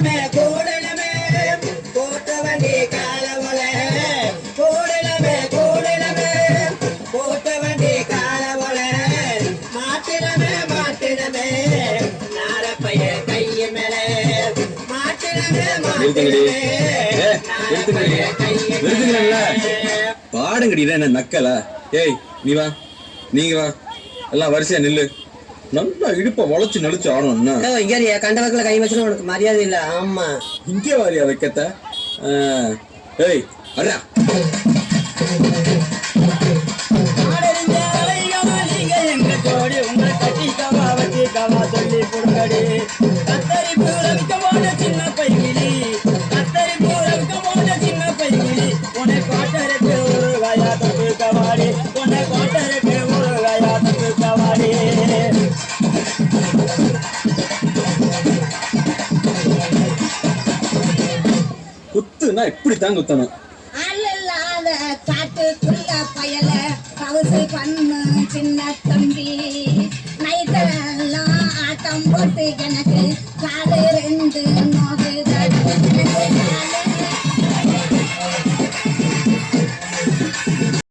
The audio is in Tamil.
கூடணுமே கூடணுமே கூட்ட வண்டி காலவல கூடணுமே கூடணுமே கூட்ட வண்டி காலவல மாட்டினமே மாட்டினமே. நாரப்பைய கைய மேல. மாட்டினமே நிறுத்துங்கடி. மாட்டினமே ஏ, நிறுத்துங்கடி. நிறுத்துங்களேன்ல? பாடுங்கடி என்ன நக்கலா? ஏய் நீ வா. நீங்க வா. எல்லாம் வரிசையா நில்லு. நல்லா இடுப்ப வளைச்சு நெளிச்சு ஆடணும்னா இங்க கண்டவர்களை கை வச்சு உனக்கு மரியாதை இல்ல. ஆமா. இங்கே வாரியா வைக்கத்த? ஏய் அடா ஆடறிஞ்ச அலைகளா குத்துனா இப்படி தான் குத்தணும். அல்லல்லாத காட்டுக்குள்ள பயல கவுசு பண்ணு சின்ன தம்பி. நைட்டெல்லாம் ஆட்டம் போட்டு எனக்கு கால